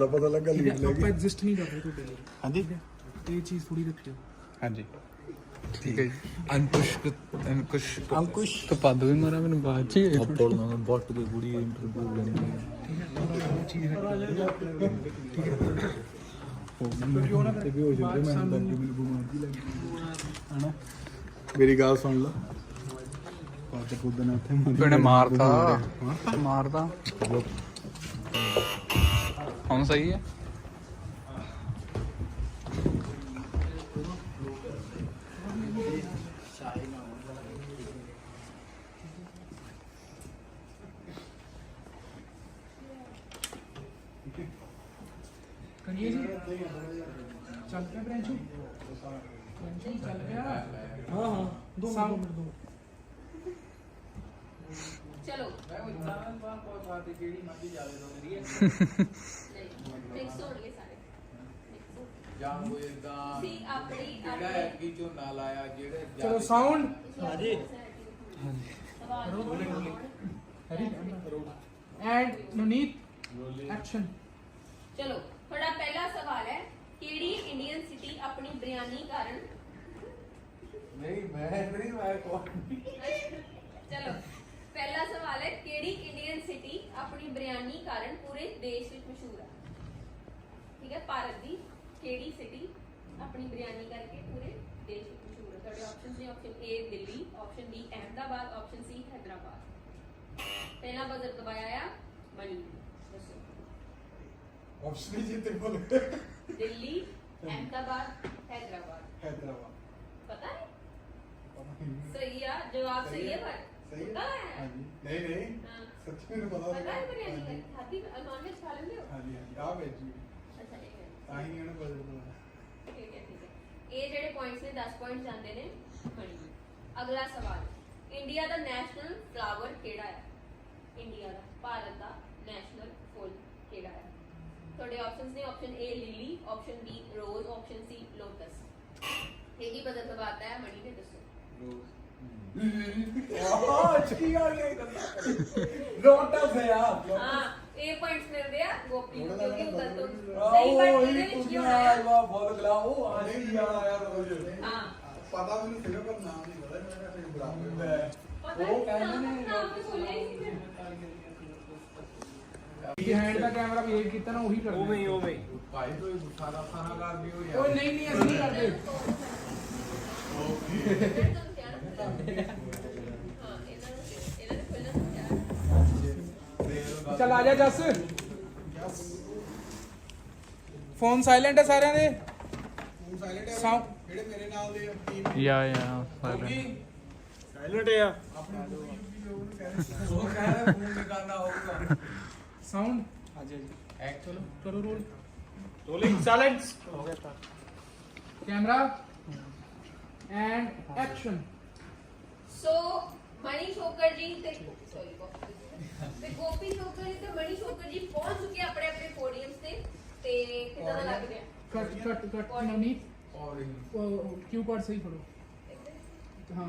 ਦਾ ਪਤਾ ਲੱਗਾ ਲੀਡ ਲੈ ਆਪਾਂ ਗਈ ਐਡਜਸਟ ਨਹੀਂ ਕਰ ਰਹੇ ਤੁਹਾਡੇ ਲਈ ਹਾਂਜੀ ਇਹ ਚੀਜ਼ ਥੋੜੀ ਰੱਖਿਓ ਹਾਂਜੀ ਠੀਕ ਹੈ ਜੀ ਅੰਕੁਸ਼ ਅੰਕੁਸ਼ ਅੰਕੁਸ਼ ਕਪਾਦੋ ਵੀ ਮਾਰਾ ਮੈਨੂੰ ਬਾਅਦ ਚ ਹੀ ਅੱਪੜ ਨਾਲ ਬੱਟ ਦੇ ਕੁੜੀ ਇੰਟਰਵਿਊ ਲੈਣੀ ਇਹ ਚੀਜ਼ ਤੇ ਵੀ ਹੋ ਜਾਂਦੇ ਮੈਂ ਅੰਦਰ ਦੀ ਮੈਨੂੰ ਬਿਮਾਰੀ ਲੱਗੀ ਹਨਾ ਮੇਰੀ ਗੱਲ ਸੁਣ ਲਾ ਪਾਤੇ ਕੁੱਦਣਾ ਉੱਥੇ ਮੁੰਡੇ ਉਹਨੇ ਮਾਰਤਾ ਮਾਰਤਾ ਹੁਣ ਸਹੀ ਹੈ? ਕਰੀਏ ਜੀ। ਚੱਲ ਪਿਆ ਬ੍ਰੈਂਚੂ ਬ੍ਰੈਂਚੂ ਚੱਲ ਪਿਆ। ਹਾਂ ਹਾਂ। ਦੋ ਮਿੰਟ ਦੋ ਚਲੋ। ਫਿਕਸ ਹੋ ਗਏ ਸਾਰੇ ਜਾਂ ਕੋਈ ਇਦਾਂ ਸੀ ਆਪਣੀ ਜਿਹੜਾ ਐਤਕੀ ਝੋਨਾ ਲਾਇਆ ਜਿਹੜੇ ਚਲੋ ਸਾਊਂਡ ਐਂਡ ਨਵਨੀਤ ਐਕਸ਼ਨ ਚਲੋ ਤੁਹਾਡਾ ਪਹਿਲਾ ਸਵਾਲ ਹੈ ਕਿਹੜੀ ਇੰਡੀਅਨ ਸਿਟੀ ਆਪਣੀ ਬਿਰਿਆਨੀ ਕਾਰਨ? ਨਹੀਂ ਮੈਂ ਨਹੀਂ ਮੈਂ ਕੋਈ ਚਲੋ ਪਹਿਲਾ ਸਵਾਲ ਹੈ ਕਿਹੜੀ ਇੰਡੀਅਨ ਸਿਟੀ ਆਪਣੀ ਬਿਰਿਆਨੀ ਕਾਰਨ ਪੂਰੇ ਦੇਸ਼ ਵਿੱਚ ਮਸ਼ਹੂਰ ਹੈ? ਠੀਕ ਹੈ ਭਾਰਤ ਦੀ। ਕਿਹੜੀ ਸਿਟੀ ਆਪਣੀ ਬਿਰਿਆਨੀ ਕਰਕੇ ਪੂਰੇ ਦੇਸ਼ ਵਿੱਚ ਮਸ਼ਹੂਰ ਹੈ? ਤੁਹਾਡੇ ਆਪਸ਼ਨਸ ਨੇ option A Delhi option B Ahmedabad option C Hyderabad. ਪਹਿਲਾ ਬਜ਼ਰ ਦਬਾਇਆ ਆ ਮਨੀ ਦੱਸੋ। ਆਪਸ਼ਨ ਹੀ ਜਿੱਤੇ ਬੋਲ। ਦਿੱਲੀ ਅਹਿਮਦਾਬਾਦ ਹੈਦਰਾਬਾਦ। ਹੈਦਰਾਬਾਦ। ਪਤਾ ਹੈ? ਸਹੀ ਆ ਜਵਾਬ ਸਹੀ ਹੈ ਪਰ। ਸਹੀ ਹਾਂਜੀ। ਨਹੀਂ ਨਹੀਂ। ਸੱਚੀ ਮੈਨੂੰ ਪਤਾ ਪਤਾ ਹੈ ਬਿਰਿਆਨੀ ਖਾਦੀ ਖਾ ਲੈਂਦੇ ਹੋ? ਹਾਂਜੀ ਹਾਂਜੀ। ਆ ਵੇਜੀ ਤਾਂ ਹੀ ਇਹਨੂੰ ਬਦਲ ਦੋ ਠੀਕ ਹੈ ਠੀਕ ਹੈ। ਇਹ ਜਿਹੜੇ ਪੁਆਇੰਟਸ ਨੇ 10 ਪੁਆਇੰਟ ਜਾਂਦੇ ਨੇ ਮਣੀ ਨੂੰ। ਅਗਲਾ ਸਵਾਲ। ਇੰਡੀਆ ਦਾ ਨੈਸ਼ਨਲ ਫਲਾਵਰ ਕਿਹੜਾ ਹੈ? ਇੰਡੀਆ ਦਾ ਭਾਰਤ ਦਾ ਨੈਸ਼ਨਲ ਫੁੱਲ ਕਿਹੜਾ ਹੈ? ਤੁਹਾਡੇ ਆਪਸ਼ਨਸ ਨੇ option A lily option B rose option C lotus ਇਹ ਹੀ ਬਦਲ ਦਬਾਤਾ ਹੈ? ਮਣੀ ਨੇ ਦੱਸੋ। ਆਹ ਅੱਛੀ ਗੱਲ ਹੈ ਲੋਟਸ ਹੈ ਯਾਰ ਹਾਂ ਇਹ ਪੁਆਇੰਟਸ ਮਿਲਦੇ ਆ ਗੋਪੀ ਨੂੰ ਕਿਉਂਕਿ ਉਹ ਗਲਤ ਹੋ ਆਹ ਸਹੀ ਪਰ ਉਹ ਇਹਦੇ ਹੀ ਵਿੱਚ ਕੀ ਕੁੜੀਆਂ ਹੋਣਾ ਆਇਆ ਹੈ ਵਾ ਫੁੱਲ ਗਲਾ ਉਹ ਆਸ਼ੀ ਵਾਲਾ ਆਇਆ ਰੋਜ਼ ਹਾਂ ਪਤਾ ਮੈਨੂੰ ਸਿਰਫ ਪਰ ਨਾਮ ਨਹੀਂ ਪਤਾ ਮੈਂ ਕਿਹਾ ਫਿਰ ਬਰਾਬਰ ਪਤਾ ਉਹ ਨਹੀਂ ਕਹਿੰਦੇ ਨਾਮ ਨੇ ਨਾਮ ਤਾਂ ਸੁਣਿਆ ਹੀ ਨਹੀਂ ਇਹ ਹੈਂਡ ਦਾ ਕੈਮਰਾ ਵੇਵ ਕੀਤਾ ਨਾ ਉਹੀ ਕਰਨਾ ਉਵੇਂ ਉਵੇਂ ਭਾਈ ਕੋਈ ਗੁੱਸਾ ਦਾ ਖਾਣਾ ਕਰਦੀ ਹੋ ਯਾਰ ਓਏ ਨਹੀਂ ਨਹੀਂ ਅਸੀਂ ਨਹੀਂ ਕਰਦੇ ਚੱਲ ਆ ਜਾ ਜੱਸ ਫੋਨ ਸਾਇਲੈਂਟ ਹੈ ਸਾਰਿਆਂ ਦੇ ਤੂੰ ਸਾਇਲੈਂਟ ਹੈ ਸਾਊ- ਜਿਹੜੇ ਮੇਰੇ ਨਾਲ ਦੇ ਟੀਮ ਯਾ ਯਾ ਸਾਇਲੈਂਟ ਹੈ ਆਪਣੇ ਉਹ ਕਹਿੰਦਾ ਫੋਨ ਤੇ ਕਰਨਾ ਹੋਊਗਾ ਸਾਊਂਡ ਐਕਚੁਅਲ ਕਰੋ roll Rolling silence. Camera and action so Mani Shokar ji ਤੇ ਸੌਰੀ ਤੇ ਗੋਪੀ ਸ਼ੋਕਰ ਜੀ ਤੇ ਮਣੀ ਸ਼ੋਕਰ ਜੀ ਪਹੁੰਚ ਚੁੱਕੇ ਆ ਆਪਣੇ ਆਪਣੇ ਪੋਡੀਅਮਸ ਤੇ ਤੇ ਕਿਦਾਂ ਦਾ ਲੱਗ ਰਿਹਾ? ਕੱਟ ਕੱਟ ਕੱਟ ਨਵਨੀਤ ਔਰ ਕਿਊ ਕਾਰਡ ਸਹੀ ਫੜੋ। ਹਾਂ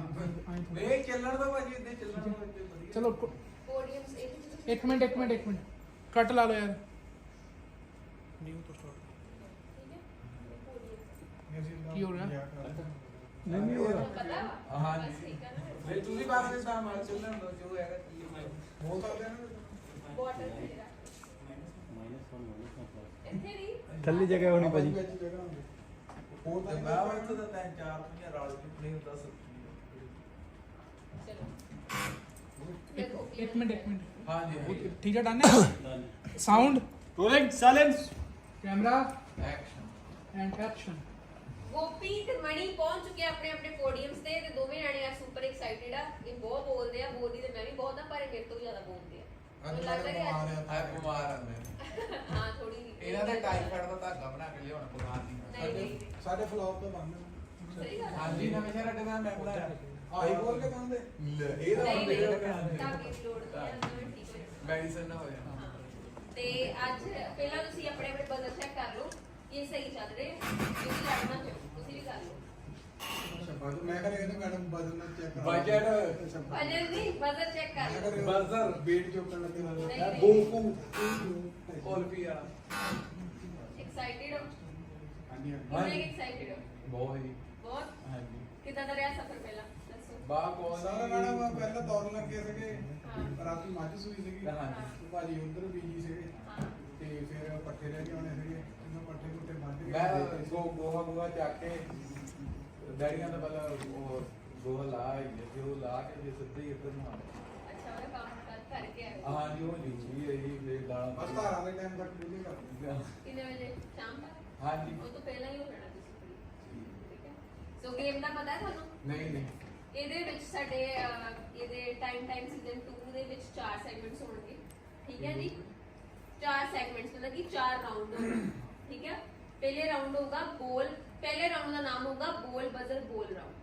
ਆਈ ਥੋੜਾ ਇਹ ਚੱਲਣ ਦਾ ਭਾਜੀ ਇੱਥੇ ਚੱਲਣ ਦਾ ਭਾਜੀ ਵਧੀਆ। ਚਲੋ ਪੋਡੀਅਮਸ ਇਹ ਇੱਕ ਮਿੰਟ ਇੱਕ ਮਿੰਟ ਇੱਕ ਮਿੰਟ। ਕੱਟ ਲਾ ਲਓ ਯਾਰ। ਨਿਊ ਤੋਂ ਸਟਾਰਟ ਕੀ ਹੋ ਰਿਹਾ? ਨਹੀਂ ਨਹੀਂ ਹੋਰ ਪਤਾ ਹਾਂ ਬਸ ਜੀ ਠੀਕ ਹੈ ਨਾ। ਨਹੀਂ ਤੁਸੀਂ ਬਾਅਦ ਵਿੱਚ ਤਾਂ ਮਾਰ ਚੱਲਣ ਦੋ ਜੋ ਹੈਗਾ ਕੀ ਹੈ। ਹੋ ਸਕਦਾ ਹੈ ਨਾ ਵਾਟਰ ਤੇਰਾ ਇੱਥੇ ਨਹੀਂ ਥੱਲੀ ਜਗ੍ਹਾ ਹੋਣੀ ਭਾਜੀ। ਹੋਰ ਤੇ ਮੈਂ ਉਹ ਇੱਥੇ ਤਾਂ ਤਿੰਨ ਚਾਰ ਪਈਆਂ ਰਲ ਵੀ ਨਹੀਂ ਹੁੰਦਾ ਚਲੋ ਦੇਖੋ ਇੱਕ ਮਿੰਟ ਇੱਕ ਮਿੰਟ। ਹਾਂ ਜੀ ਠੀਕ ਹੈ ਡਨ ਹੈ? Sound Rolling silence. Camera action and action Gopi ਤੇ ਮਣੀ ਪਹੁੰਚ ਚੁੱਕੇ ਆ ਆਪਣੇ ਆਪਣੇ ਪੋਡੀਅਮਸ ਤੇ ਤੇ ਦੋਵੇਂ ਜਾਣੇ ਆ ਸੁਪਰ ਐਕਸਾਈਟਿਡ ਆ ਇਹ ਬਹੁਤ ਬੋਲਦੇ ਆ ਬੋਲਦੀ ਤੇ ਮੈਂ ਮੇਰੇ ਤੋਂ ਵੀ ਜ਼ਿਆਦਾ ਬੋਲਦੇ ਆ। ਮੈਨੂੰ ਲੱਗਦਾ ਕਿ ਅੱਜ- ਆ ਬਿਮਾਰ ਆ ਮੈਂ। ਹਾਂ ਥੋੜੀ ਇਹਨਾਂ ਦੇ ਟਾਈਫਾਇਡ ਦਾ ਧਾਗਾ ਬਣਾ ਕੇ ਲਿਆਉਣਾ ਬਿਮਾਰ ਨਹੀਂ ਨਹੀਂ ਨਹੀਂ। ਸਾਡੇ ਫਲੌਪ ਤੋਂ ਬੰਦ ਸਹੀ ਗੱਲ ਆ। ਹਾਂਜੀ ਨਵੇਂ ਸ਼ਹਿਰ ਅੱਡੇ ਦਾ ਮੈਂ ਬਣਾਇਆ ਆਹੀ ਬੋਲ ਕੇ ਬੰਦੇ ਇਹ ਤਾਂ ਨਹੀਂ ਹੁਣ ਨਹੀਂ ਮੇਰੇ ਕੋਲ ਧਾਗੇ ਦੀ ਲੋੜ ਨਹੀਂ ਹੈ ਨਵੇਂ ਠੀਕ ਹੋ ਜਾਣਾ। ਮੈਡੀਸਨ ਨਾ ਹੋ ਜਾਣਾ। ਹਾਂ। ਤੇ ਅੱਜ ਪਹਿਲਾਂ ਤੁਸੀਂ ਆਪਣੇ ਆਪਣੇ ਬਦਲ ਚੈੱਕ ਕਰ ਲਓ ਕਿ ਸਹੀ ਚੱਲ ਰਹੇ ਲੜਨਾ ਚਾਹੋ ਤੁਸੀਂ ਵੀ ਕਰ ਲਓ ਬਸ ਮੈਂ ਕਰੇ ਕਹਿੰਦਾ ਮੈਡਮ ਬਦਲ ਚੈੱਕ ਕਰਾ ਬਜਟ ਅਜੇ ਨਹੀਂ ਬਜ਼ਰ ਚੈੱਕ ਕਰ ਬਜ਼ਰ ਵੇਟ ਚੁੱਕਣ ਲੱਗੇ ਨਾਲ ਨਹੀਂ, ਨਹੀਂ। ਗੋਕੂ ਓਲਪੀਆ ਐਕਸਾਈਟਿਡ ਹੋ ਹਾਂਜੀ ਹਾਂਜੀ ਕਿੰਨੇ ਐਕਸਾਈਟਿਡ ਹੋ ਬਹੁਤ ਹੀ ਬਹੁਤ ਹਾਂਜੀ ਕਿਦਾਂ ਦਾ ਰਿਹਾ ਸਫ਼ਰ ਪਹਿਲਾਂ ਦੱਸੋ ਬਾ ਕੋਲ ਸਾਰਾ ਮੈਡਮ ਪਹਿਲਾਂ ਦੌੜਨ ਲੱਗੇ ਸੀਗੇ ਹਾਂ। ਰਾਤੀ ਮੱਝ ਸੂਈ ਸੀਗੀ ਹਾਂਜੀ। ਭਾਜੀ ਉਧਰ ਬੀਜੀ ਸੀਗੇ ਹਾਂ ਤੇ ਫਿਰ ਪੱਠੇ ਲੈ ਕੇ ਆਉਣੇ ਸੀਗੇ ਇਹਨਾਂ ਪੱਠੇ ਪੁੱਠੇ ਬੰਦ ਕੇ ਮੈਂ ਗੋ ਗੋਹਾ ਗੋਹਾ ਚੱਕ ਕੇ ਡੈਡੀਆਂ ਦਾ ਪਹਿਲਾਂ ਉਹ ਗੋਹਾ ਲਾ ਹੀ ਜੇ ਉਹ ਲਾ ਕੇ ਜੇ ਸਿੱਧੇ ਹੀ ਇੱਧਰ ਨੂੰ ਆਉਂਦਾ। ਅੱਛਾ ਉਹ ਕੰਮ ਕਰ ਕਰਕੇ ਆਏ। ਹੋ। ਹਾਂਜੀ ਉਹ ਜ਼ਰੂਰੀ ਹੈ ਜੀ ਫਿਰ ਗਾਲਾਂ ਬਸ ਘਰ ਆਲੇ ਟਾਈਮ ਤੱਕ ਪੂਰੀ ਕਰ ਦਿੰਦੇ ਕਿੰਨੇ ਵਜੇ? ਸ਼ਾਮ ਤੱਕ? ਹਾਂਜੀ ਉਹ ਤੋਂ ਪਹਿਲਾਂ ਹੀ ਹੋ ਜਾਣਾ ਤੁਸੀਂ free, ਠੀਕ। ਹੈ। ਸੋ ਗੇਮ ਦਾ ਪਤਾ ਹੈ ਤੁਹਾਨੂੰ? ਨਹੀਂ ਨਹੀਂ। ਇਹਦੇ ਵਿੱਚ ਸਾਡੇ ਅਹ, ਇਹਦੇ ਟਾਈਮ ਟਾਈਮ ਸੀਜ਼ਨ 2 ਦੇ ਵਿੱਚ ਚਾਰ ਸੈਗਮੈਂਟਸ ਹੋਣਗੇ। ਠੀਕ ਹੈ ਜੀ? ਚਾਰ ਸੈਗਮੈਂਟਸ ਮਤਲਬ ਕਿ ਚਾਰ ਰਾਉਂਡ ਹੋਣਗੇ। ਠੀਕ ਹੈ? ਪਹਿਲੇ ਰਾਉਂਡ ਹੋਗਾ ਬੋਲ ਪਹਿਲੇ ਰਾਉਂਡ ਦਾ ਨਾਮ ਹੋਗਾ ਬੋਲ ਬਜ਼ਰ ਬੋਲ ਰਾਉਂਡ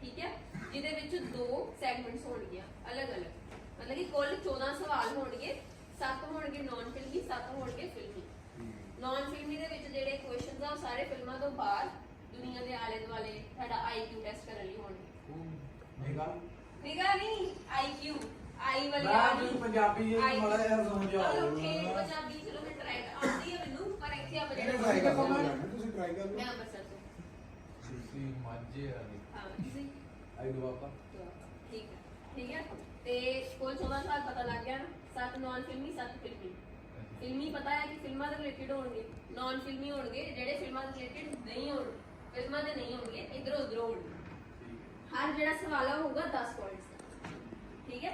ਠੀਕ ਹੈ? ਜਿਹਦੇ ਵਿੱਚ ਦੋ ਸੈਗਮੈਂਟਸ ਹੋਣਗੀਆਂ ਅਲੱਗ-ਅਲੱਗ। ਮਤਲਬ ਕਿ ਕੁੱਲ 14 ਸਵਾਲ ਹੋਣਗੇ 7 ਹੋਣਗੇ ਨਾਨ ਫਿਲਮੀ 7 ਹੋਣਗੇ ਫਿਲਮੀ ਨਾਨ ਫਿਲਮੀ ਦੇ ਵਿੱਚ ਜਿਹੜੇ ਕੁਐਸਚਨਸ ਆ ਉਹ ਸਾਰੇ ਫਿਲਮਾਂ ਤੋਂ ਬਾਹਰ ਦੁਨੀਆ ਦੇ ਆਲੇ ਦੁਆਲੇ ਤੁਹਾਡਾ ਆਈਕਿਊ ਟੈਸਟ ਕਰਨ ਲਈ ਹੋਣਗੇ। ਨਿਗਾ ਨਹੀਂ ਆਈਕਿਊ ਆਈ ਵਾਲੀ ਮੈਂ ਆ ਤੁਸੀਂ ਪੰਜਾਬੀ ਜੇ ਮਾੜਾ ਜਿਹਾ ਸਮਝਾਓ। ਚਲੋ ਠੀਕ, ਪੰਜਾਬੀ ਚਲੋ ਮੈਂ ਟਰਾਈ ਆਉਂਦੀ ਹੈ ਮੈਨੂੰ ਪਰ ਇੱਥੇ ਆਪਾਂ ਇਹਨੇ ਜਿਹੜਾ ਟਰਾਈ ਕਰ ਲਓ ਤੁਸੀਂ ਮੈਂ ਅੰਮ੍ਰਿਤਸਰ ਤੁਸੀਂ ਮਾਝੇ ਵਾਲੀ ਹਾਂ ਤੁਸੀਂ? ਆਈ ਦੋ ਬਾਪਾ ਠੀਕ ਹੈ। ਠੀਕ ਹੈ? ਤੇ ਕੋਈ 14 ਸਾਲ ਪਤਾ ਲੱਗ ਗਿਆ ਨਾ ਸੱਤ ਨਾਨ ਫਿਲਮੀ ਸੱਤ ਫਿਲਮੀ ਫਿਲਮੀ ਪਤਾ ਹੈ ਕਿ ਫਿਲਮਾਂ ਦੇ ਰਿਲੇਟਡ ਹੋਣਗੇ। ਨਾਨ ਫਿਲਮੀ ਹੋਣਗੇ ਜਿਹੜੇ ਫਿਲਮਾਂ ਦੇ ਰਿਲੇਟਡ ਨਹੀਂ ਹੋਣਗੇ ਫਿਲਮਾਂ ਦੇ ਨਹੀਂ ਹੋਣਗੇ ਇਧਰੋਂ ਉਧਰੋਂ ਹੋਣਗੇ। ਹਰ ਜਿਹੜਾ ਸਵਾਲ ਆ ਉਹ ਹੋਊਗਾ 10 ਪੁਆਇੰਟਸ ਠੀਕ ਹੈ?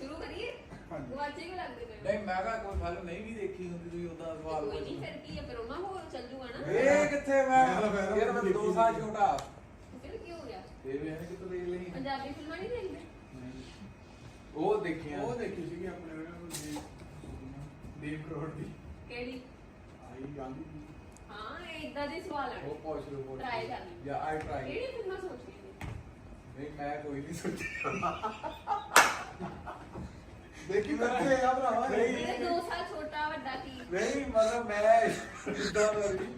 ਸ਼ੁਰੂ ਕਰੀਏ ਹਾਂਜੀ। ਵਾਚੇ ਕਿ ਲੱਗਦੇ ਪਏ ਨਹੀਂ ਮੈਂ ਕਿਹਾ ਕੋਈ ਫਿਲਮ ਨਹੀਂ ਵੀ ਦੇਖੀ ਹੁੰਦੀ ਤੁਸੀਂ ਉਹਦਾ ਸਵਾਲ ਕੋਈ ਨਹੀਂ ਪੁੱਛੋ ਫਿਰ ਕੀ ਹੈ ਫਿਰ ਉਹਨਾਂ ਹੋਰ ਚੱਲ ਜੂਗਾ ਨਾ ਇਹ ਕਿੱਥੇ ਮੈਂ ਮੈਂ ਤਾਂ ਫਿਰ ਯਾਰ ਮੈਂ ਦੋ ਸਾਲ ਛੋਟਾ ਫਿਰ ਕੀ ਹੋ ਗਿਆ ਇਹ ਵੀ ਇਹਨੇ ਕਿਤੋਂ ਦੇਖ ਲਈ ਪੰਜਾਬੀ ਫਿਲਮਾਂ ਨਹੀਂ ਦੇਖਦੇ ਉਹ ਦੇਖੀਆਂ ਉਹ ਦੇਖੀ ਸੀਗੀ ਆਪਣੇ ਉਹਨਾਂ ਦੇਵ ਕਰੋੜ ਦੀ ਕਿਹੜੀ ਆਈ ਗਾਂਧੀ ਦੀ ਹਾਂ ਇਹ ਇਦਾਂ ਦੇ ਸਵਾਲ ਉਹ ਆ ਪੁੱਛ ਲਓ ਪੁੱਛ Try ਕਰ ਲਈ। ਜਾਂ ਆਈ ਟਰਾਈ ਕਿਹੜੀ ਫਿਲਮਾਂ ਸੋਚਦੀ ਹੈ ਨਹੀਂ ਮੈਂ ਕੋਈ ਨਹੀਂ ਸੋਚਿਆ ਦੇਖੀ ਬੱਚੇ ਆ ਭਰਾਵਾ। ਮੇਰੇ 2 ਸਾਲ ਛੋਟਾ ਵੱਡਾ ਕੀ? ਨਹੀਂ ਮਤਲਬ ਮੈਂ ਇਦਾਂ ਦਾ ਨਹੀਂ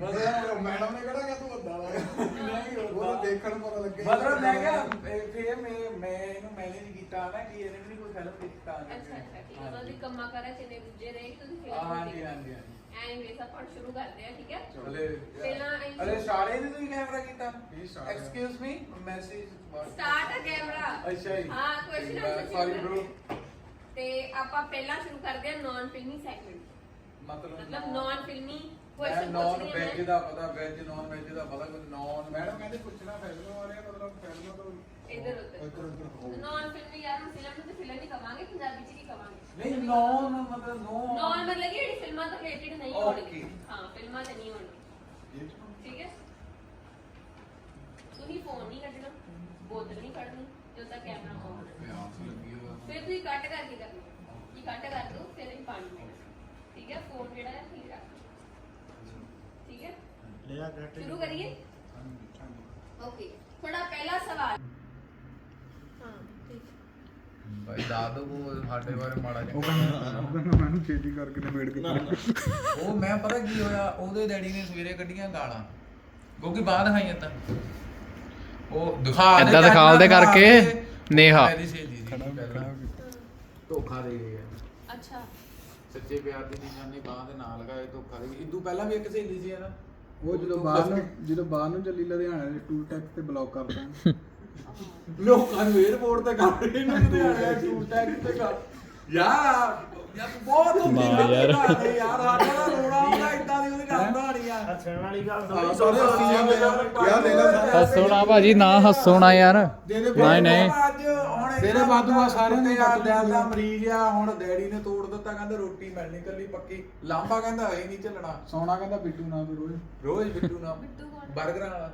ਮਤਲਬ ਮੈਡਮ ਨੇ ਕਿਹੜਾ ਕਿ ਤੂੰ ਵੱਡਾ ਵਾ ਨਹੀਂ ਉਹ। ਦੇਖਣ ਨੂੰ ਪਤਾ ਲੱਗੇ। ਮਤਲਬ ਮੈਂ ਕਿਹਾ ਇਹ ਫਿਰ ਮੈਂ ਮੈਂ ਇਹਨੂੰ ਮੈਨੇਜ ਕੀਤਾ ਨਾ ਕਿ ਇਹਨੇ ਵੀ ਨਹੀਂ ਕੋਈ ਫਿਲਮ ਦੇਖੀ ਤਾਂ ਅੱਛਾ ਅੱਛਾ ਠੀਕ ਹੈ ਉਹਨਾਂ ਦੀ ਕੰਮਾਂ ਕਰਾਂ ਚ ਨੇ ਗੁੱਜੇ ਰਹੇ ਤੁਸੀਂ ਫਿਰ ਹਾਂਜੀ ਹਾਂਜੀ ਹਾਂਜੀ। ਐਨੀਵੇਸ ਆਪਾਂ ਸ਼ੁਰੂ ਕਰਦੇ ਹਾਂ ਠੀਕ ਹੈ? ਅਲੇ ਪਹਿਲਾਂ ਇਹ- ਅਲੇ ਸਾਰੇ ਨੇ ਤੁਸੀਂ ਕੈਮਰਾ ਕੀਤਾ? ਨਹੀਂ, start ਹੈ। ਐਕਸਕਿਊਜ਼ ਮੀ ਮੈਸੇਜ ਸਟਾਰਟ ਹੈ ਕੈਮਰਾ ਅੱਛਾ ਜੀ। ਹਾਂ ਕੁਐਸਚਨ ਆਨਸਰ ਸੌਰੀ ਬ్రో ਤੇ ਆਪਾਂ ਪਹਿਲਾਂ ਸ਼ੁਰੂ ਕਰਦੇ ਹਾਂ ਨਾਨ ਫਿਲਮੀ ਸੈਗਮੈਂਟ ਮਤਲਬ ਮਤਲਬ ਨਾਨ ਫਿਲਮੀ ਮੈਂ ਕੁਐਸਚਨ ਨਾਨ ਪੁੱਛਣੀ ਵੈਜ ਹੈ ਦਾ ਪਤਾ ਵੈਜ ਨਾਨ ਵੈਜ ਦਾ ਪਤਾ ਕੋਈ ਨਾਨ ਮੈਡਮ ਕਹਿੰਦੇ ਪੁੱਛਣਾ ਫਿਲਮ ਬਾਰੇ ਮਤਲਬ ਫਿਲਮ ਤੋਂ ਇੱਧਰ ਉੱਧਰ। ਇੱਧਰ ਉੱਧਰ ਨਾਨ ਫਿਲਮੀ ਯਾਰ ਹੁਣ ਫਿਲਮ ਨੂੰ ਤੇ ਫਿਲਮ ਹੀ ਕਵਾਂਗੇ ਪੰਜਾਬੀ ਚ ਕੀ ਕਵਾਂਗੇ? ਨਹੀਂ ਨਾਨ ਮਤਲਬ ਨੋ ਨਾਨ ਮਤਲਬ ਕਿ ਜਿਹੜੀ ਫਿਲਮਾਂ ਤੋਂ ਰਿਲੇਟਡ ਨਹੀਂ Okay. ਹੋਣਗੀ ਹਾਂ ਫਿਲਮਾਂ ਤੇ ਨਹੀਂ ਹੋਣਗੀ ਠੀਕ ਹੈ? ਤੁਸੀਂ ਫੋਨ ਨਹੀਂ ਕੱਢਣਾ ਬੋਤਲ ਨਹੀਂ ਕੱਢਣੀ ਜਦੋਂ ਤੱਕ ਕੈਮਰਾ ਆਨ ਹੋਵੇ ਫਿਰ ਤੁਸੀਂ ਕੱਟ ਕਰਕੇ ਕਰਨਾ। ਕੀ ਕੱਟ ਕਰ ਦੋ ਫਿਰ ਇਹ ਪਾਣੀ ਪੀਣਾ ਠੀਕ ਹੈ? ਫੋਨ ਜਿਹੜਾ ਹੈ ਠੀਕ ਰੱਖ ਠੀਕ ਹੈ। ਲਿਆ ਕੱਟ ਸ਼ੁਰੂ ਕਰੀਏ? ਓਕੇ ਤੁਹਾਡਾ ਪਹਿਲਾ ਸਵਾਲ। ਹਾਂ ਠੀਕ। ਭਾਈ ਦੱਸ ਦੋ ਉਹ ਸਾਡੇ ਬਾਰੇ ਮਾੜਾ ਉਹ ਜਿਹਾ ਕਹਿੰਦਾ ਉਹ ਕਹਿੰਦਾ ਮੈਨੂੰ ਛੇਤੀ ਕਰਕੇ ਨਿਬੇੜ ਕੇ ਉਹ ਮੈਂ ਪਤਾ ਕੀ ਹੋਇਆ ਉਹਦੇ ਡੈਡੀ ਨੇ ਸਵੇਰੇ ਕੱਢੀਆਂ ਗਾਲਾਂ। ਕਿਉਂਕਿ ਬਾਹਰ ਦਿਖਾਈਆਂ ਤਾਂ। ਉਹ ਦਿਖਾ ਦੇ ਏਦਾਂ ਦਿਖਾਲਦੇ ਦਿਖਾ ਕਰਕੇ ਦੇ। ਨੇਹਾ। ਮੇਰੀ ਸਹੇਲੀ ਸੀ ਪਹਿਲਾਂ। ਧੋਖਾ ਦੇ ਗਈ ਹੈ ਅੱਛਾ। ਸੱਚੇ ਪਿਆਰ ਦੀ ਨਿਸ਼ਾਨੀ ਬਾਹ ਦੇ ਨਾਲ ਲਗਾਏ ਧੋਖਾ ਦੇ ਗਈ ਇਦੋਂ ਪਹਿਲਾਂ ਵੀ ਇੱਕ ਸਹੇਲੀ ਸੀ ਇਹਦਾ ਉਹ ਜਦੋਂ ਬਾਹਰ ਨੂੰ ਜਦੋਂ ਬਾਹਰ ਨੂੰ ਚੱਲੀ ਲੁਧਿਆਣੇ ਦੇ ਟੂਲ ਟੈਕ ਤੇ ਬਲੌਕ ਕਰਦਾ ਲੋਕਾਂ ਨੂੰ 에어ਪੋਰਟ ਤੇ ਕਰ ਰਹੇ ਨੇ ਲੁਧਿਆਣੇ ਟੂ ਟੈਕ ਤੇ ਕਰ ਯਾਰ ਯਾਰ ਬਹੁਤ ਹੁੰਦੀ ਵਾਹ ਹੈ ਯਾਰ। ਯਾਰ ਯਾਰ ਸਾਡਾ ਤਾਂ ਰੋਣਾ ਆਉਂਦਾ ਇਦਾਂ ਦੀ ਉਹਦੀ ਗੱਲ ਕਹਾਣੀ ਆ। ਹੱਸਣ ਵਾਲੀ ਗੱਲ ਹਾਂ ਸਾਰੇ ਹੱਸੀ ਜਾਂਦੇ ਆ। ਯਾਰ ਦੇ ਲੈ ਸਾਰੇ ਹੱਸੋ ਨਾ ਭਾਜੀ ਨਾ ਹੱਸੋ ਨਾ ਯਾਰ। ਦੇ ਦੇ ਨਹੀਂ ਨਹੀਂ। ਅੱਜ ਹੁਣ ਤੇਰੇ ਬਾਦੂ ਆ ਸਾਰਿਆਂ ਨੇ ਯਾਰ ਕੱਟ ਦਿਲ ਦਾ। ਮਰੀਜ਼ ਆ ਹੁਣ ਡੈਡੀ ਨੇ ਤੋੜ ਦਿੱਤਾ ਕਹਿੰਦਾ ਰੋਟੀ ਮਿਲਣੀ ਕੱਲੀ ਪੱਕੀ। ਲਾਂਬਾ ਕਹਿੰਦਾ ਹੈ ਨਹੀਂ ਚੱਲਣਾ ਸੋਨਾ ਕਹਿੰਦਾ ਬਿੱਟੂ ਨਾ ਤੇ ਰੋਜ਼। ਰੋਜ਼ ਬਿੱਟੂ ਨਾ ਬਿੱਟੂ? ਬਰਗਰਾਂ ਵਾਲਾ।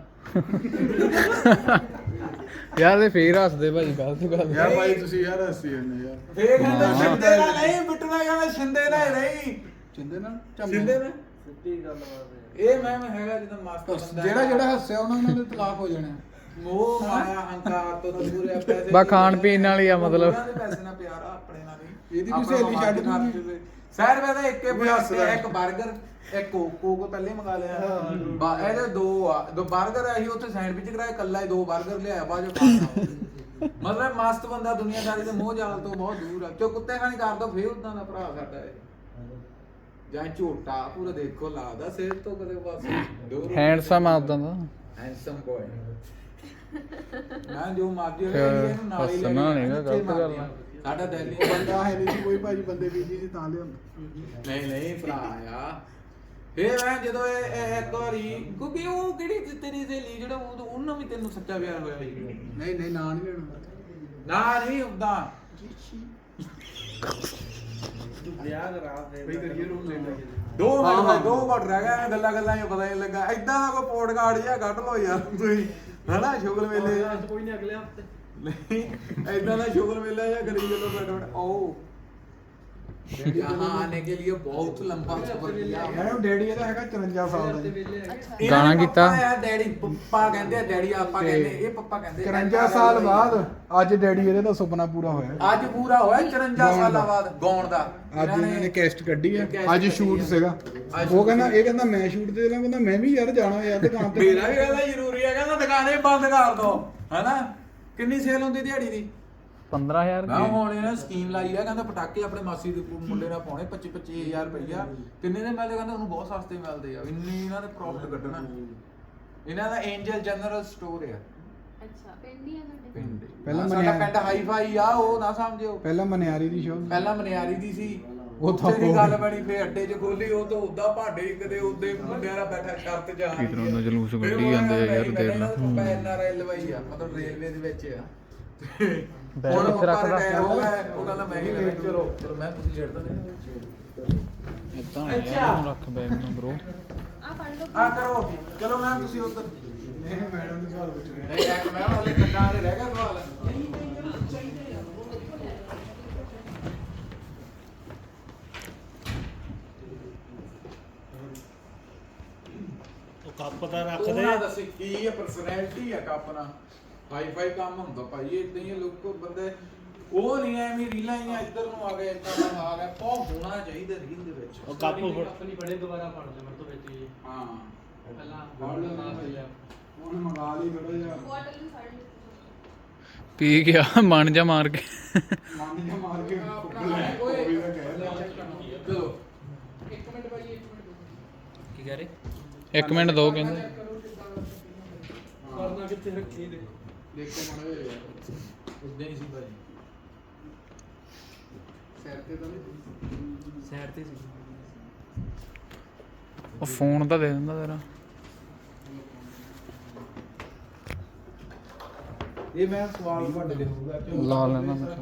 ਯਾਰ ਤੇ ਫੇਰ ਹੱਸਦੇ ਭਾਜੀ ਗਲਤ ਗੱਲ। ਯਾਰ ਭਾਈ ਤੁਸੀਂ ਯਾਰ ਹੱਸੀ ਜਾਂਦੇ ਯਾਰ। ਫੇਰ ਕਹਿੰਦਾ ਨਾਲ ਨਹੀਂ ਬਿੱਟੂ ਨਾ ਕਹਿੰਦਾ ਸ਼ਿੰਦੇ ਨਾਲ ਹੀ ਰਹੀ। ਚਿੰਦੇ ਨਾਲ? ਸ਼ਿੰਦੇ ਨਾਲ? ਸਿੱਧੀ ਗੱਲ ਬਾਤ ਇਹ ਮੈਂ ਹੈਗਾ ਜਦੋਂ ਮਾਸਟਰ ਬੰਦਾ ਜਿਹੜਾ ਜਿਹੜਾ ਹੱਸਿਆ ਉਹਨਾਂ ਉਹਨਾਂ ਦੇ ਹੋ ਜਾਣੇ। ਮੋਹ ਮਾਇਆ ਹੰਕਾਰ ਤੋਂ ਦੂਰ ਹੈ ਪੈਸੇ ਬਸ ਖਾਣ ਪੀਣ ਨਾਲ ਹੀ ਆ ਮਤਲਬ। ਪੈਸੇ ਨਾਲ ਪਿਆਰ ਆ ਆਪਣੇ ਨਾਲ ਵੀ। ਇਹਦੀ ਵੀ ਸਹੇਲੀ ਛੱਡ ਦਿੰਦੀ। ਮਾਰ ਕੇ ਸਹਿਰ ਮੈਂ ਤਾਂ ਇੱਕੇ ਇੱਕ 버ਗਰ ਇੱਕ ਕੋਕ ਕੋਕ ਪਹਿਲੇ ਮੰਗਾ ਲਿਆ। ਇਹਦੇ ਦੋ ਆ। ਦੋ 버ਗਰ ਆਹੀ ਉੱਥੇ ਸੈਂਡਵਿਚ ਕਰਾਇਆ ਕੱਲਾ ਹੀ ਦੋ 버ਗਰ ਲਿਆਇਆ ਬਾਅਦ ਮਤਲਬ ਮਸਤ ਬੰਦਾ ਦੁਨੀਆਦਾਰੀ ਦੇ ਮੋਹ ਜਾਲ ਤੋਂ ਬਹੁਤ ਦੂਰ ਆ। ਕਿਉਂ ਕੁੱਤੇ ਖਾਣੀ ਕਰਦਾ? ਫੇਰ ਉਦਾਂ ਦਾ ਭਰਾ ਸਾਡਾ ਇਹ। ਜਾਂ ਝੋਟਾ ਪੂਰਾ ਦੇਖੋ ਲਾਦਾ ਸਿਰ ਤੋਂ ਕਦੇ ਪਾਸੇ ਦੂਰ ਹੈਂਡਸਮ ਆ ਉਦਾਂ ਦਾ। ਹੈਂਡਸਮ ਬॉय ਮੈਂ ਜੋ ਮਰਜ਼ੀ ਹੋਵੇ ਇਹਨੂੰ ਨਾਲ ਹੀ ਲੈ ਹੱਸਣਾ ਕੇ ਨੀ ਗਾ, ਜਿੱਥੇ ਗਲਤ ਗੱਲ ਮਰਜ਼ੀ ਆ। ਸਾਡਾ ਦਿੱਲੀ ਬੰਦਾ ਹੈ ਨਹੀਂ ਸੀ ਕੋਈ ਭਾਜੀ ਬੰਦੇ ਬੀਜੀ ਸੀ ਤਾਂ ਲਿਆਉਂਦਾ। ਨਹੀਂ ਨਹੀਂ ਭਰਾ ਆ। ਫੇਰ ਮੈਂ ਜਦੋਂ ਇਹ ਇਹ ਇੱਕ ਵਾਰੀ ਕਿਉਂਕਿ ਉਹ ਕਿਹੜੀ ਤੇ- ਤੇਰੀ ਸਹੇਲੀ ਜਿਹੜਾ ਉਹ ਉਹਨਾਂ ਵੀ ਤੈਨੂੰ ਸੱਚਾ ਪਿਆਰ ਹੋਇਆ ਸੀ। ਨਹੀਂ ਨਹੀਂ ਨਾਂ ਨਹੀਂ ਲੈਣਾ। ਨਾ ਨਹੀਂ ਉਦਾਂ ਬਈ ਕਰੀਏ ਰੂਮ ਲੈਣਾ ਦੋ ਹਾਂ, ਮਿੰਟ ਹਾਂ। ਦੋ ਮਿੰਟ ਰਹਿ ਗਏ ਐਵੇਂ ਗੱਲਾਂ ਗੱਲਾਂ ਹੀ ਪਤਾ ਨਹੀਂ ਲੱਗਾ। ਐਦਾਂ ਦਾ ਕੋਈ ਪੋਡਕਾਸਟ ਜਿਹਾ ਕੱਢ ਲਓ ਯਾਰ ਤੁਸੀਂ। ਹਨਾ ਸ਼ੁਗਲ ਮੇਲੇ ਕੋਈ ਨਹੀਂ ਅਗਲੇ ਹਫ਼ਤੇ। ਨਹੀਂ ਐਦਾਂ ਦਾ ਸ਼ੁਗਲ ਮੇਲਾ ਜਾਂ ਕਰੀ ਚਲੋ ਬੈਠ ਬੈਠ ਆਓ। यहाँ आने के लिए बहुत लंबा सफर किया ਮੈਡਮ ਡੈਡੀ ਇਹਦਾ ਹੈਗਾ 54 ਸਾਲ ਦਾ ਜੀ ਇਹਨਾਂ ਗਾਣਾ ਦੇ ਕੀਤਾ? ਪੱਪਾ ਆ ਡੈਡੀ ਪੱਪਾ ਕਹਿੰਦੇ ਆ ਡੈਡੀ ਆਪਾਂ ਤੇ ਕਹਿੰਦੇ ਇਹ ਪੱਪਾ ਕਹਿੰਦੇ 54 ਸਾਲ ਬਾਅਦ ਅੱਜ ਡੈਡੀ ਇਹਦੇ ਦਾ ਸੁਪਨਾ ਪੂਰਾ ਹੋਇਆ ਅੱਜ ਪੂਰਾ ਹੋਇਆ 54 ਗਾਉਣ ਸਾਲਾਂ ਦਾ। ਬਾਅਦ ਗਾਉਣ ਦਾ ਅੱਜ ਇਹਨਾਂ ਨੇ ਕੈਸਟ ਕੱਢੀ ਹੈ ਕੈਸਟ ਅੱਜ ਸ਼ੂਟ ਕੱਢੀ ਸੀਗਾ ਅੱਜ ਉਹ shoot ਕਹਿੰਦਾ ਸੀ। ਇਹ ਕਹਿੰਦਾ ਮੈਂ ਸ਼ੂਟ ਤੇ ਜਾਣਾ ਕਹਿੰਦਾ ਮੈਂ ਵੀ ਯਾਰ ਜਾਣਾ ਯਾਰ ਦੁਕਾਨ ਤੇ ਮੇਰਾ ਵੀ ਕਹਿੰਦਾ ਜ਼ਰੂਰੀ ਹੈ ਕਹਿੰਦਾ ਦੁਕਾਨੇ ਬੰਦ ਕਰ ਦੋ ਹੈਨਾ ਕਿੰਨੀ ਸੇਲ ਹੁੰਦੀ ਦਿਹਾੜੀ ਦੀ 15000 ਮੈਂ ਦੀ ਹੁਣ ਇਹਨਾਂ ਸਕੀਮ ਲਾਈ ਆ ਕਹਿੰਦਾ ਪਟਾਕੇ ਆਪਣੇ ਮਾਸੀ ਦੇ ਮੁੰਡੇ ਨਾਲ ਪਾਉਣੇ 25 25000 ਰੁਪਈਆ। ਕਿੰਨੇ ਦੇ ਮਿਲਦੇ ਕਹਿੰਦਾ ਉਹਨੂੰ ਬਹੁਤ ਸਸਤੇ ਮਿਲਦੇ ਆ। ਇੰਨੀ ਇਹਨਾਂ ਨੇ ਪ੍ਰੋਫਿਟ ਕੱਢਣਾ। ਇਹਨਾਂ ਦਾ ਐਂਜਲ ਜਨਰਲ ਸਟੋਰ ਆ। ਅੱਛਾ ਪਿੰਡ ਹੀ ਆ ਤੁਹਾਡੇ? ਪਿੰਡ। ਪਹਿਲਾਂ ਸਾਡਾ ਮਨਿਆਰੀ- ਪਿੰਡ ਹਾਈ ਫਾਈ ਆ ਉਹ ਨਾ ਸਮਝਿਓ। ਪਹਿਲਾਂ ਮਨਿਆਰੀ ਦੀ ਸ਼ੋਅ ਪਹਿਲਾਂ ਮਨਿਆਰੀ ਦੀ ਸੀ। ਉਹ ਤਾਂ ਉੱਥੇ ਦੀ ਹੋ ਗੱਲ। ਬਣੀ ਫੇ ਅੱਡੇ 'ਚ ਖੋਲੀ ਉਹ ਤਾਂ ਉਦਾਂ ਭਾਂਡੇ ਕਦੇ ਉਹਦੇ ਮੁੰਡਿਆਂ ਨਾਲ ਬੈਠਾ ਸ਼ਰਤ ਜਾ ਕੀ ਤਰ੍ਹਾਂ ਦਾ ਜਲੂਸ ਕੱਢੀ ਜਾਂਦੇ ਆ ਯਾਰ, ਦੇਖ ਲਾ। ਪੈਨਾ ਰੇਲਵੇ ਆ ਮਤਲਬ ਰੇਲਵੇ ਦੇ ਵਿੱਚ ਆ। ਬੈਗ ਹੁਣ ਇੱਥੇ ਰੱਖ ਪੱਪਾ ਰੱਖ retire ਹੋ ਗਿਆ, ਉਹ ਕਹਿੰਦਾ ਮੈਂ ਹੀ ਲੈਣਾ ਚਲੋ ਚਲੋ ਮੈਂ ਤੁਸੀਂ ਛੱਡ ਦਿੰਦੇ ਇਦਾਂ ਯਾਰ ਰੱਖ ਬੈਗ ਨੂੰ ਬ్రో ਆ ਪੜ ਲਓ। ਆ ਕਰੋ। ਚਲੋ ਮੈਂ ਤੁਸੀਂ ਉੱਧਰ। ਇਹ ਮੈਡਮ ਦੇ ਸਵਾਲ ਪੁੱਛ ਰਹੇ ਨਹੀਂ ਇੱਕ ਮੈਂ ਹਾਲੇ ਕੰਨਾਂ ਵਾਲੇ ਰਹਿ ਗਿਆ ਸਵਾਲ ਉਹ ਕੱਪ ਦੇ। ਨਾ ਦੱਸ। ਕੀ ਹੈ ਪਰਸਨੈਲਿਟੀ ਹੈ ਆਪਣਾ ਹਾਈ ਫਾਈ ਕੰਮ ਹੁੰਦਾ ਭਾਈ ਇਦਾਂ ਹੀ ਲੋਕ ਬੰਦੇ ਉਹ ਨਹੀਂ ਐਵੇਂ ਰੀਲਾਂ ਹੀ ਇੱਧਰ ਨੂੰ ਆ ਗਏ ਇੱਦਾਂ ਦਾ ਆ ਗਿਆ ਪੋ ਹੋਣਾ ਚਾਹੀਦਾ ਰੀਲ ਦੇ ਵਿੱਚ। ਉਹ ਕੱਪ ਫੜ ਆਪਣੀ ਬੜੇ ਦੁਬਾਰਾ ਫੜ ਲੈ ਮੇਰੇ ਤੋਂ ਵਿੱਚ ਹੀ। ਹਾਂ। ਪਹਿਲਾਂ ਫੜ ਲੈਣਾ ਭਾਈ ਹੁਣ ਮੰਗਾ ਲਈ ਥੋੜਾ ਜਿਹਾ ਬੋਟਲ ਵੀ ਫੜ ਲਓ ਪੀ ਗਿਆ ਮਨ ਜਾ ਮਾਰ ਕੇ। ਮੰਨ ਜਾ ਮਾਰ ਕੇ ਓਏ ਕੋਈ ਦਾ ਕਹਿ ਲਿਆ ਚਲੋ। ਇੱਕ ਮਿੰਟ ਭਾਈ ਇੱਕ ਮਿੰਟ ਕੀ ਕਹਿ ਰਹੇ? ਇੱਕ ਮਿੰਟ ਦੋ ਕਹਿੰਦੇ। ਕਰਨਾ ਕਿੱਥੇ ਰੱਖੀ ਦੇ ਦੇਖੋ ਮਣ ਉਦਾਂ ਹੀ ਸੀ ਭਾਈ ਸਿਰ ਤੇ ਤਾਂ ਨਹੀਂ ਸਾਈਡ ਤੇ ਸੀ। ਉਹ ਫੋਨ ਤਾਂ ਦੇ ਦਿੰਦਾ ਤੇਰਾ। ਇਹ ਮੈਂ ਸਵਾਲ ਤੁਹਾਡੇ ਲਈ ਹੋਊਗਾ ਲਾ ਲੈਣਾ ਮੈਂ